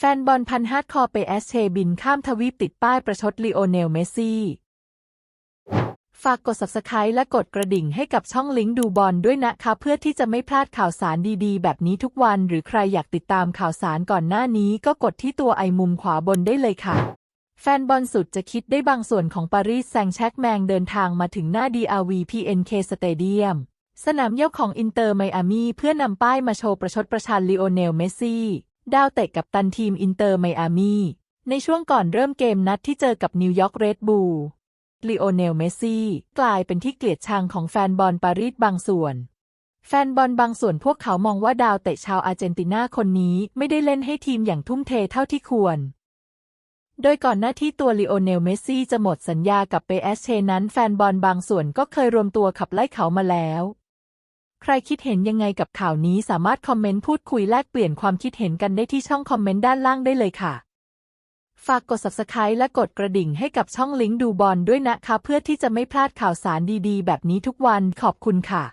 แฟนบอลพันฮาร์ดคอร์ไปแอสเชบินข้ามทวีปติดป้ายประชดลีโอเนลเมสซี่ ฝากกด subscribe และกดกระดิ่งให้กับช่องลิงก์ดูบอลด้วยนะคะ เพื่อที่จะไม่พลาดข่าวสารดีๆ แบบนี้ทุกวันหรือใครอยากติดตามข่าวสารก่อนหน้านี้ก็กดที่ตัวไอมุมขวาบนได้เลยค่ะ แฟนบอลสุดจะคิดได้บางส่วนของปารีสแซงต์แชร์กแมงเดินทางมาถึงหน้า DRV PNK Stadium สนามเย่าของอินเตอร์ไมอามีเพื่อนำป้ายมาโชว์ประชดประชันลีโอเนลเมสซี่ ดาวเตะกับตันทีมอินเตอร์ไมอามีในช่วงก่อนเริ่มเกมนัดที่เจอกับนิวยอร์กเรดบูลลีโอเนลเมสซี่กลายเป็นที่เกลียดชังของแฟนบอลปารีสบางส่วน แฟนบอลบางส่วนพวกเขามองว่าดาวเตะชาวอาร์เจนตินาคนนี้ไม่ได้เล่นให้ทีมอย่างทุ่มเทเท่าที่ควร โดยก่อนหน้าที่ตัวลีโอเนลเมสซี่จะหมดสัญญากับเปเอสเชนั้นแฟนบอลบางส่วนก็เคยรวมตัวขับไล่เขามาแล้ว ใครคิดเห็นยังไงกับข่าวนี้สามารถคอมเมนต์พูดคุยแลกเปลี่ยนความคิดเห็นกันได้ที่ช่องคอมเมนต์ด้านล่างได้เลยค่ะ ฝากกด subscribe และกดกระดิ่งให้กับช่องลิงก์ดูบอลด้วยนะคะ เพื่อที่จะไม่พลาดข่าวสารดีๆ แบบนี้ทุกวันขอบคุณค่ะ